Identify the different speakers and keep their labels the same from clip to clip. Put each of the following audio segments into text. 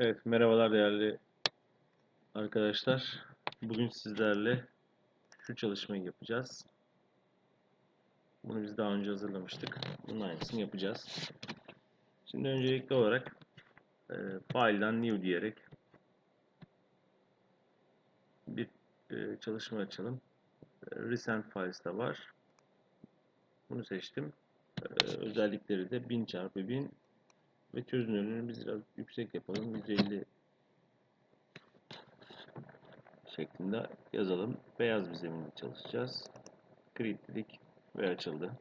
Speaker 1: Evet, merhabalar değerli arkadaşlar. Bugün sizlerle şu çalışmayı yapacağız. Bunu biz daha önce hazırlamıştık. Bunun aynısını yapacağız. Şimdi öncelikli olarak e, file'dan new diyerek bir e, çalışma açalım. E, recent files da var. Bunu seçtim. E, özellikleri de 1000 çarpı 1000 ve çözünürlüğünü biz biraz yüksek yapalım. 150 şeklinde yazalım. Beyaz bir zeminde çalışacağız. Create dedik ve açıldı.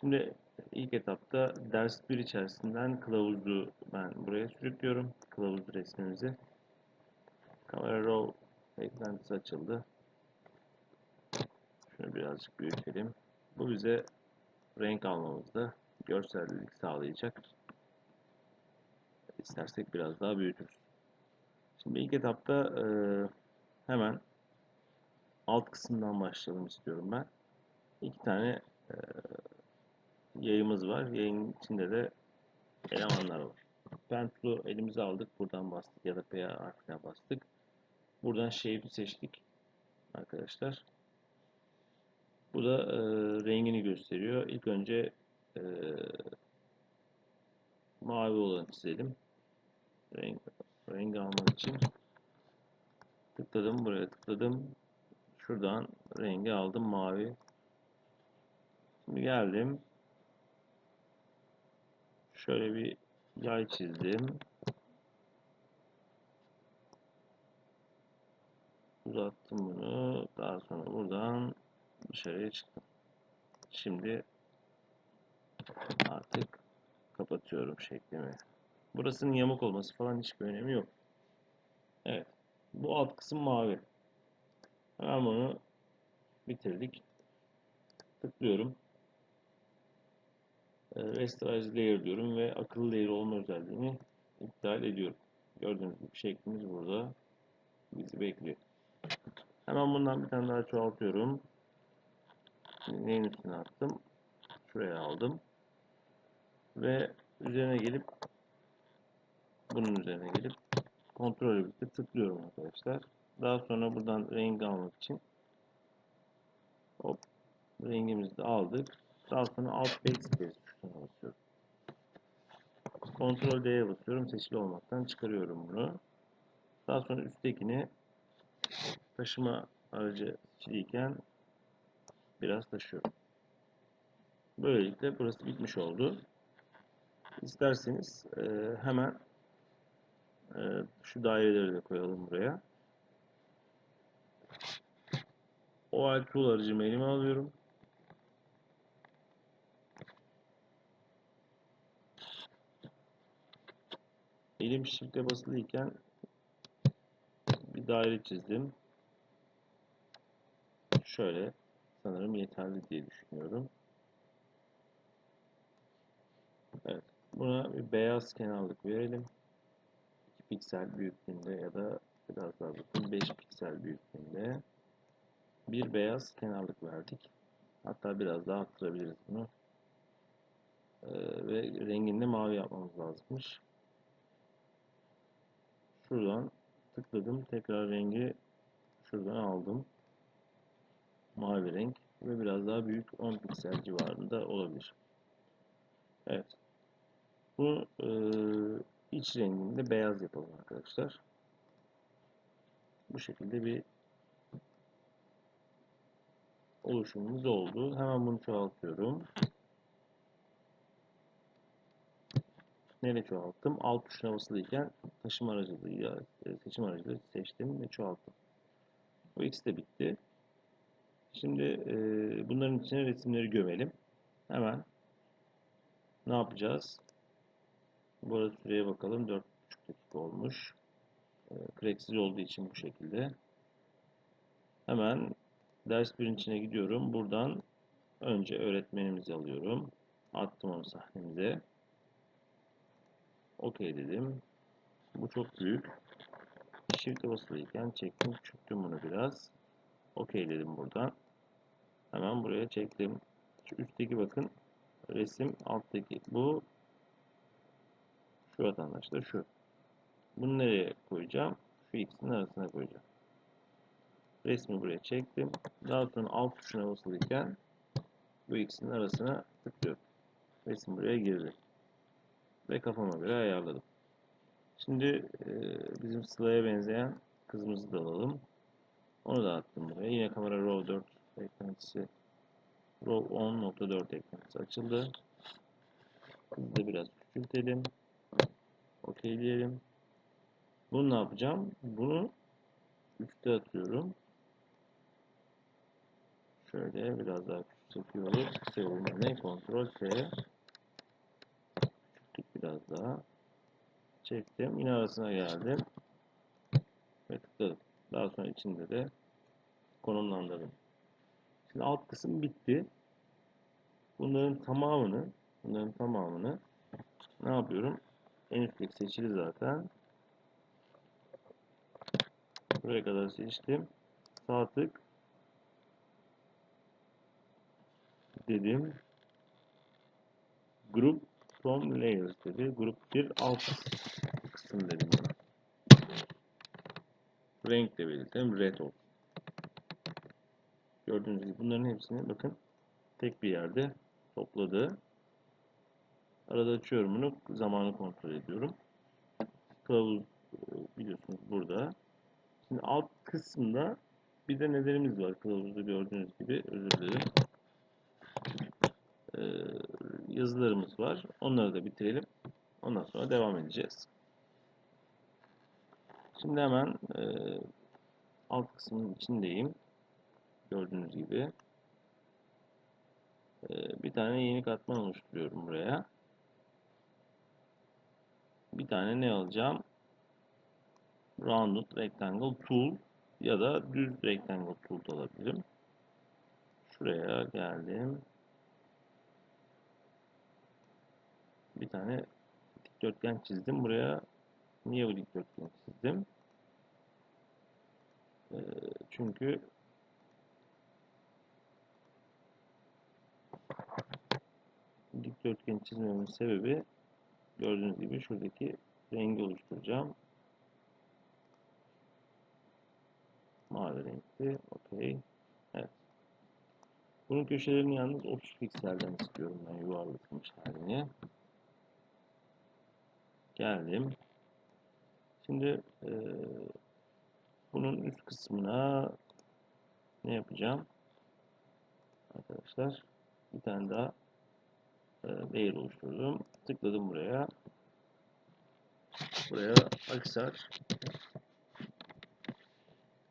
Speaker 1: Şimdi ilk etapta ders 1 içerisinden kılavuzu ben buraya sürüklüyorum. Kılavuz resmimizi. Kamera roll eklentisi açıldı. Şunu birazcık büyütelim. Bu bize renk almamızda görsellik sağlayacak. İstersek biraz daha büyütürüz. Şimdi ilk etapta e, hemen alt kısımdan başlayalım istiyorum ben. İki tane e, yayımız var. Yayın içinde de elemanlar var. Pen tool'u elimize aldık. Buradan bastık ya da P harfine bastık. Buradan shape'i seçtik arkadaşlar. Bu da e, rengini gösteriyor. İlk önce e, mavi olanı çizelim. Renk, rengi almak için tıkladım buraya tıkladım. Şuradan rengi aldım mavi. Şimdi geldim. Şöyle bir yay çizdim. Uzattım bunu. Daha sonra buradan dışarıya çıktım. Şimdi artık kapatıyorum şeklimi. Burasının yamuk olması falan hiçbir önemi yok. Evet. Bu alt kısım mavi. Hemen bunu bitirdik. Tıklıyorum. Ee, Rasterize Layer diyorum ve akıllı layer olma özelliğini iptal ediyorum. Gördüğünüz gibi şeklimiz burada bizi bekliyor. Hemen bundan bir tane daha çoğaltıyorum. Neyin üstüne attım? Şuraya aldım. Ve üzerine gelip bunun üzerine gelip kontrol birlikte tıklıyorum arkadaşlar. Daha sonra buradan renk almak için hop rengimizi de aldık. Daha sonra alt backspace tuşuna basıyorum. Kontrol D'ye basıyorum. Seçili olmaktan çıkarıyorum bunu. Daha sonra üsttekini taşıma aracı seçiliyken biraz taşıyorum. Böylelikle burası bitmiş oldu. İsterseniz hemen şu daireleri de koyalım buraya. OL Tool aracımı elime alıyorum. Elim shift'e basılıyken bir daire çizdim. Şöyle sanırım yeterli diye düşünüyorum. Evet. Buna bir beyaz kenarlık verelim. 2 piksel büyüklüğünde ya da biraz daha bakın 5 piksel büyüklüğünde bir beyaz kenarlık verdik. Hatta biraz daha arttırabiliriz bunu. Ee, ve rengini de mavi yapmamız lazımmış. Şuradan tıkladım. Tekrar rengi şuradan aldım. Mavi renk ve biraz daha büyük 10 piksel civarında olabilir. Evet. Bu e, iç rengini de beyaz yapalım arkadaşlar. Bu şekilde bir oluşumumuz oldu. Hemen bunu çoğaltıyorum. Nereye çoğalttım? Alt tuşuna basılıyken taşıma aracılığıyla e, seçim aracılığı seçtim ve çoğalttım. Bu ikisi de bitti. Şimdi e, bunların içine resimleri gömelim. Hemen ne yapacağız? Bu arada süreye bakalım. 4,5 dakika olmuş. E, Cracksız olduğu için bu şekilde. Hemen ders birin içine gidiyorum. Buradan önce öğretmenimizi alıyorum. Attım onu sahnemize. OK dedim. Bu çok büyük. Shift'e basılıyken çektim. Küçülttüm bunu biraz. OK dedim buradan. Hemen buraya çektim. Şu üstteki bakın resim alttaki bu şu vatandaş da şu. Bunu nereye koyacağım? Şu ikisinin arasına koyacağım. Resmi buraya çektim. Daha sonra alt tuşuna basılıyken bu ikisinin arasına tıklıyorum. Resim buraya girdi. Ve kafama göre ayarladım. Şimdi e, bizim Sıla'ya benzeyen kızımızı da alalım. Onu da attım buraya. Yine kamera RAW 4 eklentisi RAW 10.4 eklentisi açıldı. Kızı da biraz küçültelim. OK diyelim. Bunu ne yapacağım? Bunu üstte atıyorum. Şöyle biraz daha küçültüyoruz. Yoluna ne? Ctrl S. Küçülttük biraz daha. Çektim. Yine arasına geldim. Ve tıkladım. Daha sonra içinde de konumlandırdım. Şimdi alt kısım bitti. Bunların tamamını bunların tamamını ne yapıyorum? Üstteki seçili zaten. Buraya kadar seçtim. Sağ tık dedim. Group from layers dedi. Grup bir alt kısım dedim buna. Renk de belirtelim. Red olsun. Gördüğünüz gibi bunların hepsini bakın tek bir yerde topladı. Arada açıyorum bunu. Zamanı kontrol ediyorum. Kılavuz biliyorsunuz burada. Şimdi alt kısımda bir de nedenimiz var. Kılavuzda gördüğünüz gibi özür dilerim. Ee, yazılarımız var. Onları da bitirelim. Ondan sonra devam edeceğiz. Şimdi hemen e, alt kısmın içindeyim. Gördüğünüz gibi. E, bir tane yeni katman oluşturuyorum buraya. Bir tane ne alacağım? Rounded Rectangle Tool ya da düz Rectangle Tool da alabilirim. Şuraya geldim. Bir tane dikdörtgen çizdim. Buraya niye bu dikdörtgen çizdim? Ee, çünkü dikdörtgen çizmemin sebebi gördüğünüz gibi şuradaki rengi oluşturacağım. Mavi renkli. Okey. Evet. Bunun köşelerini yalnız 30 pikselden istiyorum ben yuvarlatılmış halini. Geldim. Şimdi e, bunun üst kısmına ne yapacağım? Arkadaşlar bir tane daha e, layer oluşturdum. Tıkladım buraya. Buraya aksar.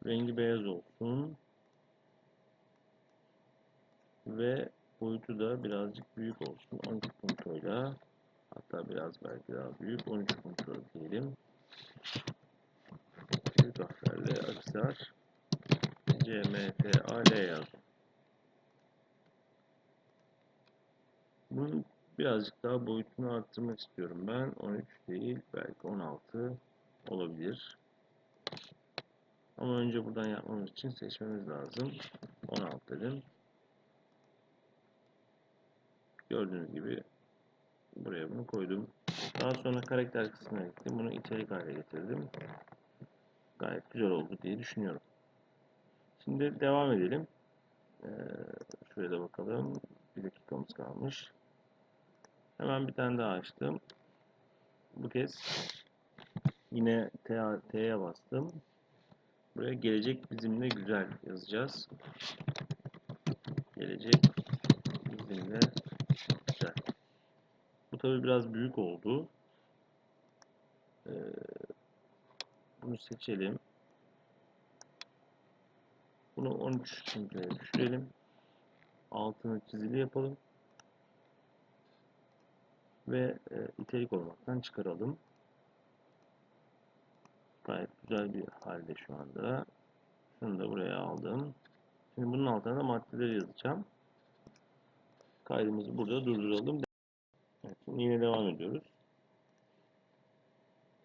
Speaker 1: Rengi beyaz olsun. Ve boyutu da birazcık büyük olsun. 12 puntoyla hatta biraz belki daha büyük. 13 punto diyelim. Büyük harflerle aksar. CMFAL yazdım bunun birazcık daha boyutunu arttırmak istiyorum ben 13 değil belki 16 olabilir ama önce buradan yapmamız için seçmemiz lazım. 16 dedim. Gördüğünüz gibi buraya bunu koydum. Daha sonra karakter kısmına gittim. Bunu içerik hale getirdim. Gayet güzel oldu diye düşünüyorum. Şimdi devam edelim. Ee, şuraya da bakalım. Bir dakikamız kalmış. Hemen bir tane daha açtım. Bu kez yine T'ye bastım. Buraya gelecek bizimle güzel yazacağız. Gelecek bizimle güzel. Bu tabi biraz büyük oldu. Ee, bunu seçelim. Bunu 13 simpleye düşürelim. Altını çizili yapalım. Ve e, itelik olmaktan çıkaralım. Gayet güzel bir halde şu anda. Şunu da buraya aldım. Şimdi bunun altına da maddeleri yazacağım. Kaydımızı burada durduralım. Evet, şimdi yine devam ediyoruz.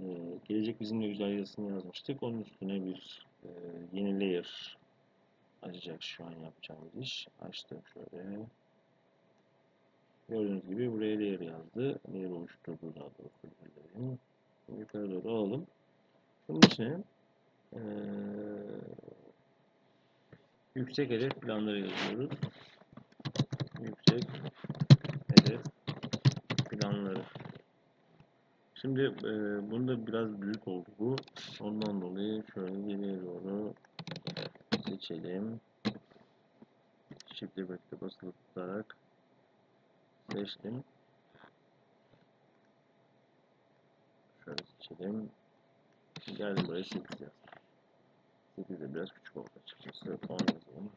Speaker 1: Ee, gelecek bizimle güzel yazısını yazmıştık. Onun üstüne bir e, yeni layer açacak şu an yapacağımız iş. Açtım şöyle. Gördüğünüz gibi buraya layer yazdı. Layer oluşturdu daha doğrusu. Yukarı doğru alalım. Bunun içine eee, yüksek hedef planları yazıyoruz. Yüksek hedef planları. Şimdi eee bunda biraz büyük oldu bu. Ondan dolayı şöyle geriye doğru seçelim. Shift Back'te basılı tutarak seçtim. Şöyle seçelim. Geldim buraya 8 yazdım. 8 de biraz küçük oldu açıkçası. 10 yazalım.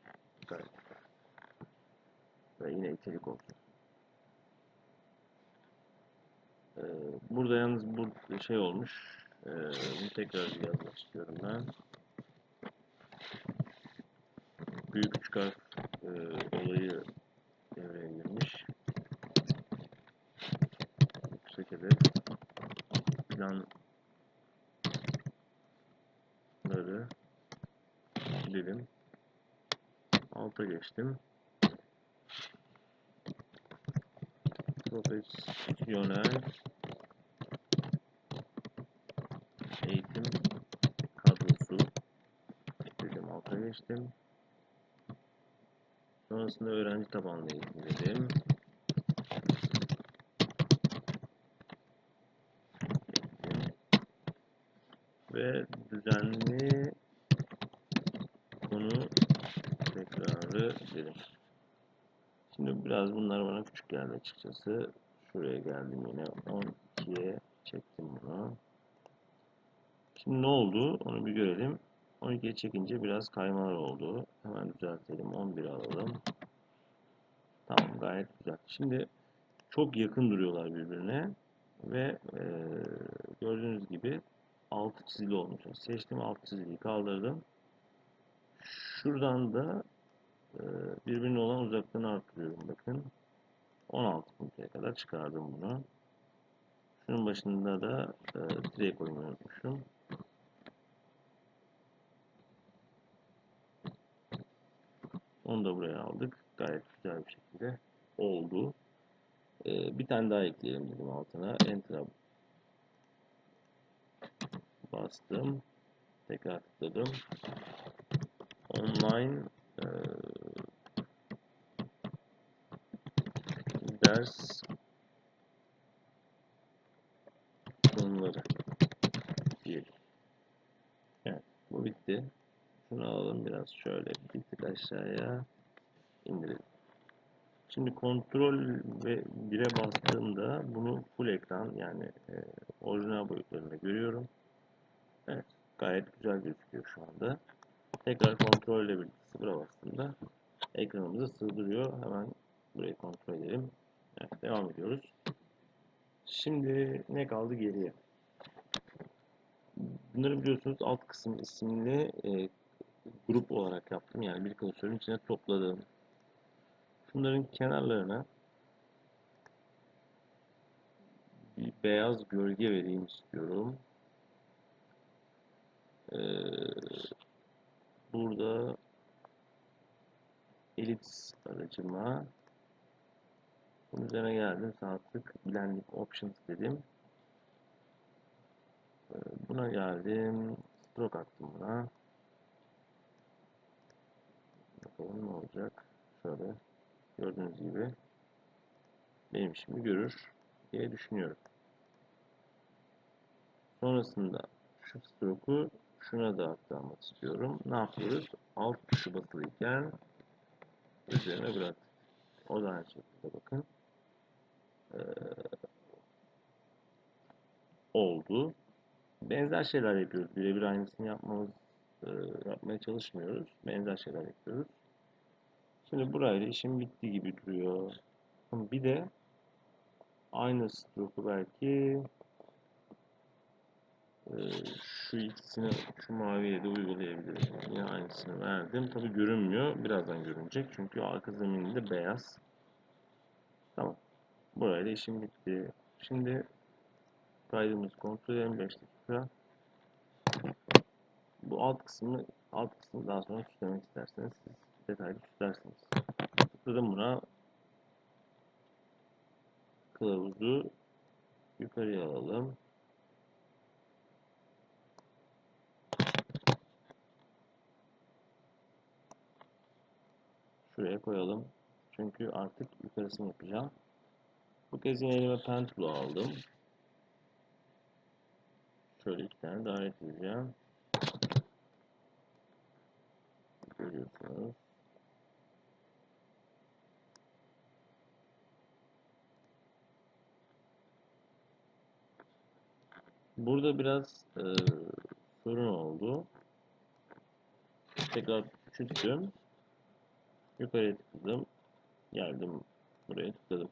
Speaker 1: Gayet. Ve yine itelik olsun. Ee, burada yalnız bu şey olmuş. Ee, bunu tekrar yazmak istiyorum ben. Büyük küçük harf e, olayı devreye girmiş. Hedef planları dedim. Alta geçtim. Profesyonel eğitim kadrosu dedim. Alta geçtim. Sonrasında öğrenci tabanlı eğitim dedim. Geçtim. Ve düzenli konu tekrarı dedim. Şimdi biraz bunlar bana küçük geldi açıkçası. Şuraya geldim yine 12'ye çektim bunu. Şimdi ne oldu? Onu bir görelim. 12'ye çekince biraz kaymalar oldu. Hemen düzeltelim. 11 alalım. Tamam gayet güzel. Şimdi çok yakın duruyorlar birbirine ve e, gördüğünüz gibi altı çizili olmuş. Seçtim alt çizgiyi kaldırdım. Şuradan da e, birbirine olan uzaklığını artırıyorum. Bakın 16 puntoya kadar çıkardım bunu. Şunun başında da e, tire koymayı unutmuşum. Onu da buraya aldık. Gayet güzel bir şekilde oldu. Ee, bir tane daha ekleyelim dedim altına. Enter'a bastım. Tekrar tıkladım. Online e, ders konuları diyelim. Evet, bu bitti. Şunu alalım biraz şöyle bir tık aşağıya indirelim. Şimdi kontrol ve 1'e bastığımda bunu full ekran yani e, orijinal boyutlarında görüyorum. Evet gayet güzel gözüküyor şu anda. Tekrar kontrol ile birlikte sıfıra bastığımda ekranımızı sığdırıyor. Hemen burayı kontrol edelim. Evet, devam ediyoruz. Şimdi ne kaldı geriye? Bunları biliyorsunuz alt kısım isimli e, grup olarak yaptım. Yani bir klasörün içine topladım. Şunların kenarlarına bir beyaz gölge vereyim istiyorum. Ee, burada elips aracıma bunun üzerine geldim. Sağ tık blending options dedim. Ee, buna geldim. Stroke attım buna. Bakalım ne olacak. Şöyle gördüğünüz gibi benim işimi görür diye düşünüyorum. Sonrasında şu stroke'u şuna da aktarmak istiyorum. Ne yapıyoruz? Alt tuşu basılıyken üzerine bırak. O da aynı şekilde bakın. Ee, oldu. Benzer şeyler yapıyoruz. Birebir aynısını yapmamız e, yapmaya çalışmıyoruz. Benzer şeyler yapıyoruz. Şimdi burayla işim bitti gibi duruyor. Bir de aynı stroke'u belki şu ikisini şu maviye de uygulayabilirim. Yine aynısını verdim. Tabi görünmüyor. Birazdan görünecek. Çünkü arka zemininde beyaz. Tamam. Burayla işim bitti. Şimdi kaydımızı kontrol edelim 5 dakika. Bu alt kısmını alt kısmını daha sonra süslemek isterseniz siz detaylı süslersiniz. Tıkladım buna. Kılavuzu yukarıya alalım. Şuraya koyalım. Çünkü artık yukarısını yapacağım. Bu kez yine elime pen tool'u aldım. Şöyle iki tane daire çizeceğim. Görüyorsunuz. Burada biraz e, sorun oldu. Tekrar küçülttüm. Yukarıya tıkladım. Geldim buraya tıkladım.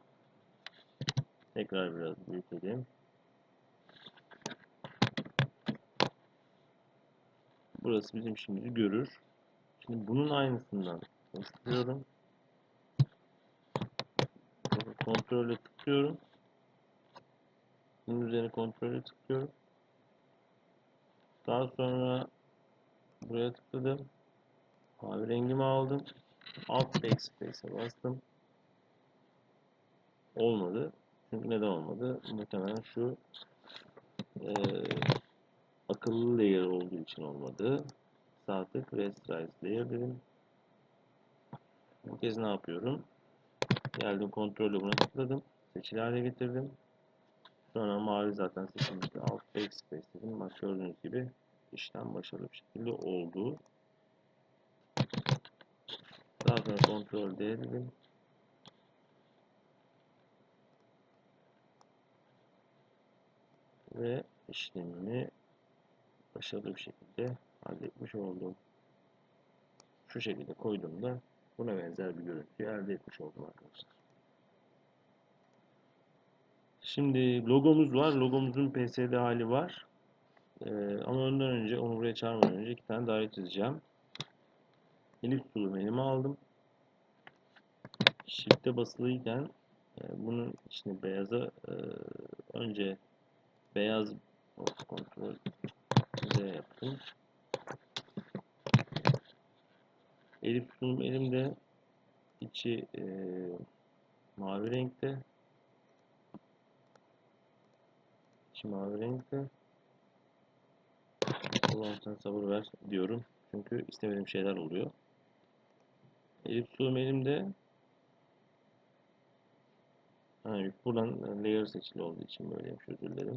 Speaker 1: Tekrar biraz büyütelim. Burası bizim işimizi görür. Şimdi bunun aynısından oluşturuyorum. Kontrolle tıklıyorum. Bunun üzerine kontrolle tıklıyorum. Daha sonra buraya tıkladım. Mavi rengimi aldım. Alt backspace'e bastım. Olmadı. Çünkü neden olmadı? Muhtemelen şu e, akıllı layer olduğu için olmadı. Sağ tık Rasterize Layer dedim. Bu kez ne yapıyorum? Geldim kontrolü buna tıkladım. Seçili hale getirdim. Sonra mavi zaten seçilmişti. Alt backspace dedim. Bak gördüğünüz gibi işlem başarılı bir şekilde oldu. Daha sonra kontrol dedim. Ve işlemimi başarılı bir şekilde halletmiş oldum. Şu şekilde koyduğumda buna benzer bir görüntü elde etmiş oldum arkadaşlar. Şimdi logomuz var. Logomuzun PSD hali var. Ee, ama ondan önce onu buraya çağırmadan önce iki tane daire çizeceğim. Elif tool'umu elime aldım. Shift'e basılıyken e, bunun içini beyaza e, önce beyaz kontrol Z yaptım. Elif sunum elimde içi e, mavi renkte içi mavi renkte Allah'ım sen sabır ver diyorum. Çünkü istemediğim şeyler oluyor. Elif sunum elimde ha, buradan layer seçili olduğu için böyle yapmış özür.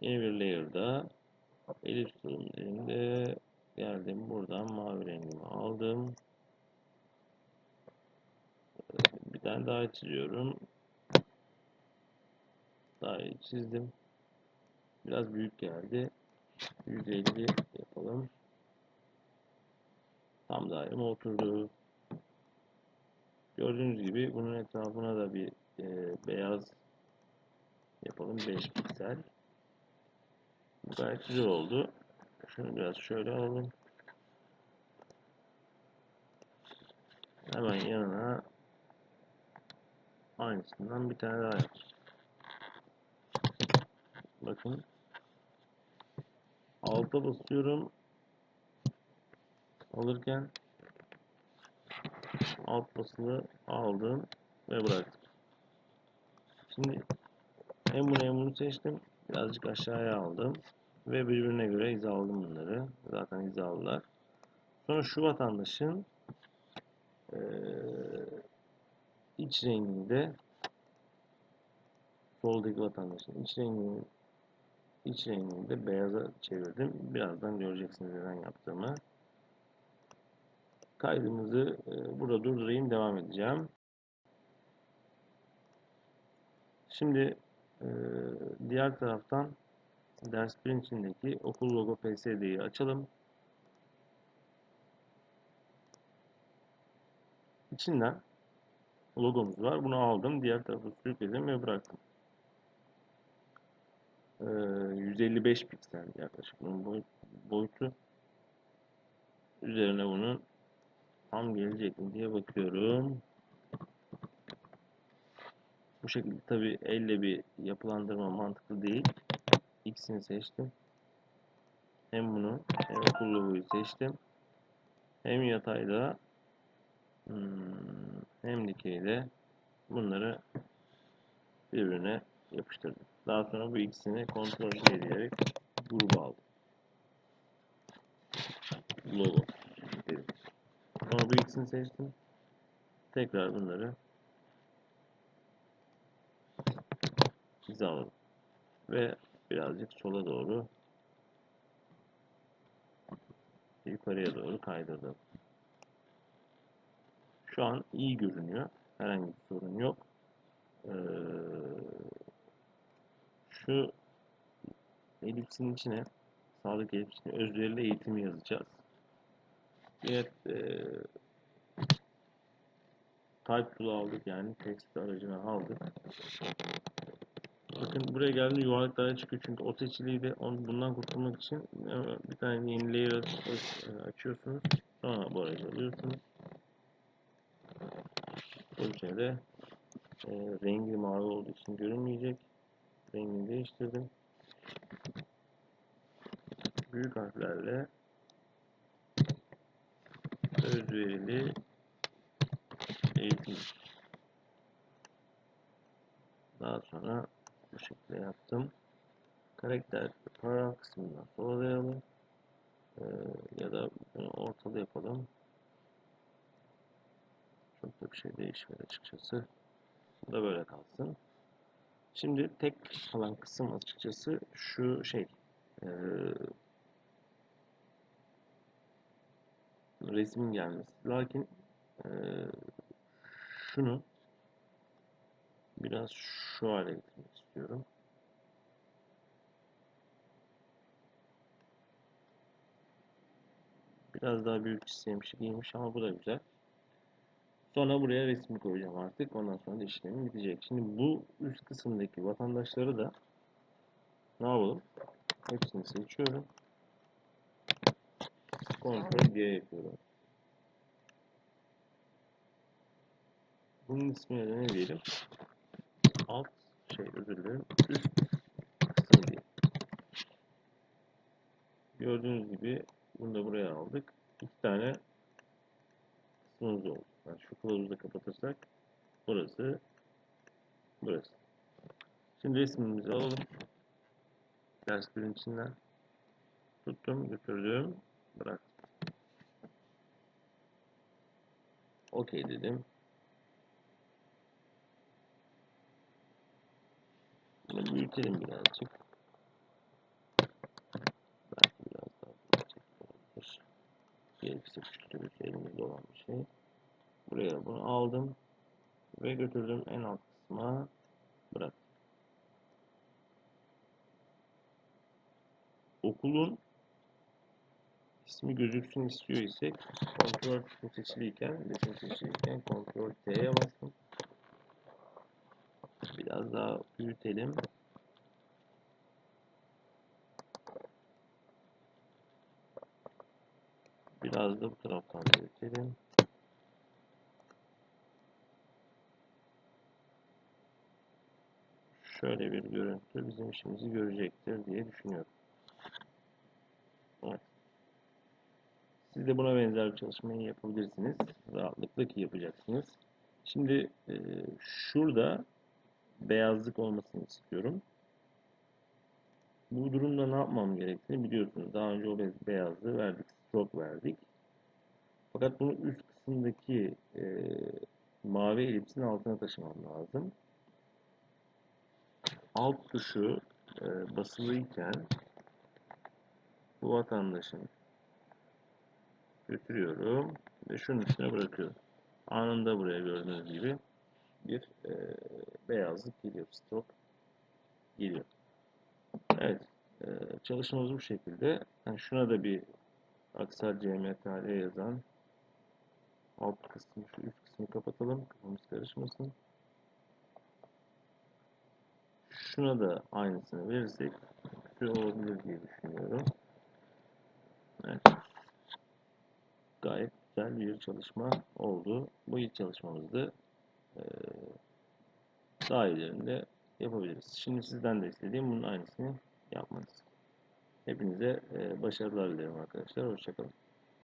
Speaker 1: Yeni bir layer'da Elif sunum elimde geldim buradan mavi rengimi aldım. Bir tane daha çiziyorum. Daire çizdim. Biraz büyük geldi. 150 yapalım. Tam daireme oturdu. Gördüğünüz gibi bunun etrafına da bir e, beyaz yapalım. 5 piksel. Bu gayet güzel oldu. Şunu biraz şöyle alalım. Hemen yanına aynısından bir tane daha yap. Bakın. Alta basıyorum. Alırken alt basılı aldım ve bıraktım. Şimdi hem bunu hem bunu seçtim. Birazcık aşağıya aldım. Ve birbirine göre hizaladım bunları. Zaten hizalılar. Sonra şu vatandaşın ee, iç rengini de soldaki vatandaşın iç rengini iç rengini de beyaza çevirdim. Birazdan göreceksiniz neden yaptığımı. Kaydımızı e, burada durdurayım. Devam edeceğim. Şimdi e, diğer taraftan ders 1'in içindeki okul logo PSD'yi açalım. İçinden logomuz var. Bunu aldım. Diğer tarafı sürükledim ve bıraktım. Ee, 155 piksel yaklaşık bunun boyutu. Üzerine bunun tam gelecek mi diye bakıyorum. Bu şekilde tabi elle bir yapılandırma mantıklı değil. X'ini seçtim. Hem bunu hem okul logoyu seçtim. Hem yatayda hmm, hem dikeyde bunları birbirine yapıştırdım. Daha sonra bu ikisini kontrol ederek gruba aldım. Logo. Sonra bu seçtim. tekrar bunları hizaladım. Ve birazcık sola doğru yukarıya doğru kaydırdım. Şu an iyi görünüyor. Herhangi bir sorun yok. Ee, şu elipsin içine sağlık elipsine özverili eğitimi yazacağız. Evet, e, type tool aldık yani text aracına aldık. Bakın buraya geldiğinde yuvarlaklara çıkıyor çünkü o seçiliydi. Onu, bundan kurtulmak için e, bir tane yeni layer e, açıyorsunuz. Sonra bu aracı alıyorsunuz. Bu içeride e, rengi mavi olduğu için görünmeyecek. Rengini değiştirdim. Büyük harflerle özverili eğitim. Daha sonra bu şekilde yaptım. Karakter paragraf kısmından sorulayalım. Ee, ya da bunu ortalı yapalım. Çok da bir şey değişmedi açıkçası. Bu da böyle kalsın. Şimdi tek kalan kısım açıkçası şu şey. Ee, resmin gelmesi. Lakin e, şunu biraz şu hale getirmek istiyorum. Biraz daha büyük çizseymiş giymiş ama bu da güzel. Sonra buraya resmi koyacağım artık. Ondan sonra da işlemim bitecek. Şimdi bu üst kısımdaki vatandaşları da ne yapalım? Hepsini seçiyorum. Ctrl G yapıyorum. Bunun ismine de ne diyelim? Alt şey özür dilerim. Üst kısım diye. Gördüğünüz gibi bunu da buraya aldık. İki tane kısmımız oldu. Yani şu kılavuzu da kapatırsak burası burası. Şimdi resmimizi alalım. Derslerin içinden tuttum, götürdüm, bırak. Okey dedim. Bunu büyütelim birazcık. Belki biraz daha büyütecek olabilir. Gerekirse küçültürüz. Elimizde olan bir şey. Buraya bunu aldım. Ve götürdüm en alt kısma. Bırak. Okulun ismi gözüksün istiyor isek kontrol seçiliyken resim seçiliyken kontrol T'ye bastım. Biraz daha büyütelim. Biraz da bu taraftan büyütelim. Şöyle bir görüntü bizim işimizi görecektir diye düşünüyorum. Evet. Siz de buna benzer bir çalışmayı yapabilirsiniz. Rahatlıkla ki yapacaksınız. Şimdi e, şurada beyazlık olmasını istiyorum. Bu durumda ne yapmam gerektiğini biliyorsunuz. Daha önce o beyazlığı verdik, stroke verdik. Fakat bunu üst kısımdaki e, mavi elipsin altına taşımam lazım. Alt tuşu e, basılıyken bu vatandaşın götürüyorum ve şunun üstüne bırakıyorum. Anında buraya gördüğünüz gibi bir e, beyazlık geliyor, stroke geliyor. Evet, e, çalışmamız bu şekilde. Yani şuna da bir aksar CMTL yazan alt kısmı, şu üst kısmı kapatalım, kafamız karışmasın. Şuna da aynısını verirsek güzel olabilir diye düşünüyorum. Evet. Gayet güzel bir çalışma oldu. Bu ilk çalışmamızdı. Ee, daha ilerinde yapabiliriz. Şimdi sizden de istediğim bunun aynısını yapmanız. Hepinize e, başarılar dilerim arkadaşlar. Hoşçakalın.